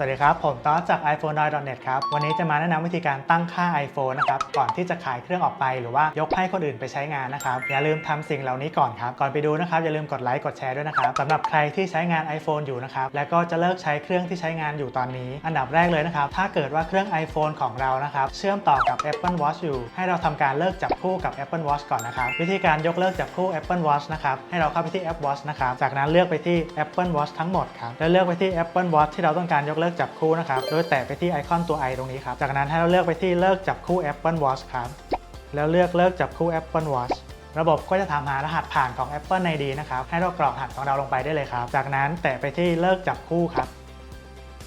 สวัสดีครับ ผมต๊อจาก iPhone net ครับ วันนี้จะมาแนะนำวิธีการตั้งค่า iPhone นะครับ ก่อนที่จะขายเครื่องออกไปหรือว่ายกให้คนอื่นไปใช้งานนะครับ อย่าลืมทำสิ่งเหล่านี้ก่อนครับ ก่อนไปดูนะครับ อย่าลืมกดไลค์ กดแชร์ด้วยนะครับสำหรับใครที่ใช้งาน iPhone อยู่นะครับ แล้วก็จะเลิกใช้เครื่องที่ใช้งานอยู่ตอนนี้ อันดับแรกเลยนะครับ ถ้าเกิดว่าเครื่อง iPhone ของเรานะครับ เชื่อมต่อกับ Apple Watch อยู่ ให้เราทำการเลิกจับคู่กับ Apple Watch ก่อนนะครับ วิธีการยกเลิกจับคู่ Apple Watch นะครับ ให้เราเข้าไปที่ App Watch นะครับ จากนั้นเลือกไปที่ Apple Watch ทั้งหมดครับ แล้วเลือกไปที่ Apple Watch ที่เราต้องการยกเลิกจับคู่นะครับ โดยแตะไปที่ไอคอนตัว i ตรงนี้ครับ จากนั้นให้เราเลือกไปที่เลิกจับคู่ Apple Watch ครับ แล้วเลือกเลิกจับคู่ Apple Watch ระบบก็จะถามหารหัสผ่านของ Apple ID นะครับ ให้เรากรอกรหัสของเราลงไปได้เลยครับ จากนั้นแตะไปที่เลิกจับคู่ครับ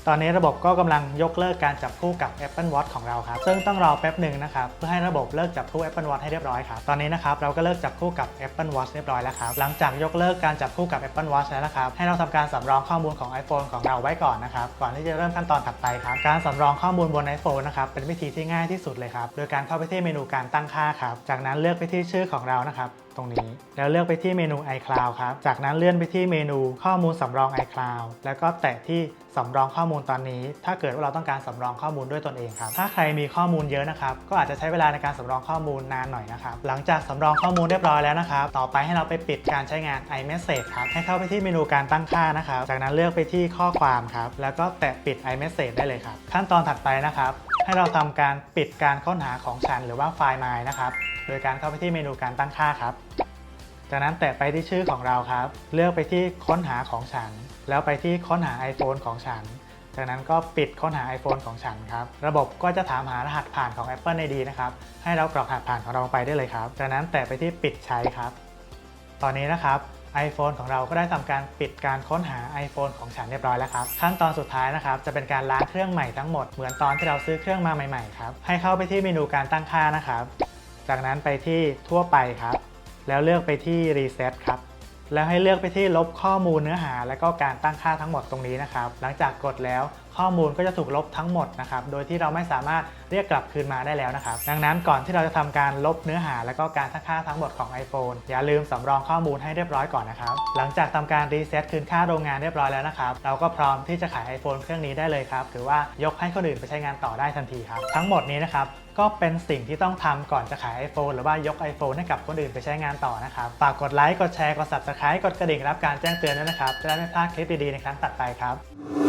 ตอนนี้ระบบก็กำลังยกเลิกการจับคู่กับ Apple Watch ของเราครับ ซึ่งต้องรอแป๊บหนึ่งนะครับ เพื่อให้ระบบเลิกจับคู่ Apple Watch ให้เรียบร้อยครับ ตอนนี้นะครับเราก็เลิกจับคู่กับ Apple Watch เรียบร้อยแล้วครับ หลังจากยกเลิกการจับคู่กับ Apple Watch แล้วนะครับ ให้เราทำการสำรองข้อมูลของ iPhone ของเราไว้ก่อนนะครับ ก่อนที่จะเริ่มขั้นตอนถัดไปครับ การสำรองข้อมูลบน iPhone นะครับ เป็นวิธีที่ง่ายที่สุดเลยครับ โดยการเข้าไปที่เมนูการตั้งค่าครับ จากนั้นเลือกไปที่ชื่อของเรานะครับตรงนี้ แล้วเลือกไปที่เมนู iCloud ครับ จากนั้นเลื่อนไปที่เมนูข้อมูลสำรอง iCloud แล้วก็แตะที่สำรองข้อมูลตอนนี้ ถ้าเกิดว่าเราต้องการสำรองข้อมูลด้วยตนเองครับ ถ้าใครมีข้อมูลเยอะนะครับ ก็อาจจะใช้เวลาในการสำรองข้อมูลนานหน่อยนะครับ หลังจากสำรองข้อมูลเรียบร้อยแล้วนะครับ ต่อไปให้เราไปปิดการใช้งาน iMessage ครับ ให้เข้าไปที่เมนูการตั้งค่านะครับ จากนั้นเลือกไปที่ข้อความครับ แล้วก็แตะปิด iMessage ได้เลยครับ ขั้นตอนถัดไปนะครับ ให้เราทำการปิดการค้นหาของฉันหรือว่าไฟล์ My นะครับ โดยการเข้าไปที่เมนูการตั้งค่าครับ จากนั้นแตะไปที่ชื่อของเราครับ เลือกไปที่ค้นหาของฉัน แล้วไปที่ค้นหา iPhone ของฉัน จากนั้นก็ปิดค้นหา iPhone ของฉันครับ ระบบก็จะถามหารหัสผ่านของ Apple ID นะครับ ให้เรากรอกรหัสผ่านของเราไปได้เลยครับ จากนั้นแตะไปที่ปิดใช้ครับ ตอนนี้นะครับ iPhone ของเราก็ได้ทำการปิดการค้นหา iPhone ของฉันเรียบร้อยแล้วครับ ขั้นตอนสุดท้ายนะครับ จะเป็นการล้างเครื่องใหม่ทั้งหมดเหมือนตอนที่เราซื้อเครื่องมาใหม่ๆครับ ให้เข้าไปที่เมนูการตั้งค่านะครับ จากนั้นไปที่ทั่วไปครับ แล้วเลือกไปที่ Reset ครับ แล้วให้เลือกไปที่ลบข้อมูลเนื้อหา และก็การตั้งค่าทั้งหมดตรงนี้นะครับ หลังจากกดแล้วข้อมูลก็จะถูกลบทั้งหมดนะครับ โดยที่เราไม่สามารถเรียกกลับคืนมาได้แล้วนะครับ ดังนั้นก่อนที่เราจะทำการลบเนื้อหา และก็การตั้งค่าทั้งหมดของ iPhone อย่าลืมสำรองข้อมูลให้เรียบร้อยก่อนนะครับ หลังจากทำการรีเซ็ตคืนค่าโรงงานเรียบร้อยแล้วนะครับ เราก็พร้อมที่จะขาย iPhone เครื่องนี้ได้เลยครับหรือว่ายกให้คนอื่นไปใช้งานต่อได้ทันทีครับ ทั้งหมดนี้นะครับก็เป็นสิ่งที่ต้องทำก่อนจะขาย iPhone หรือว่ายก iPhone ให้กับคนอื่นไปใช้งานต่อนะครับ ฝากกดไลค์ กดแชร์ กด Subscribe กดกระดิ่งรับการแจ้งเตือนด้วยนะครับ จะได้ไม่พลาดคลิปดีๆในครั้งต่อไปครับ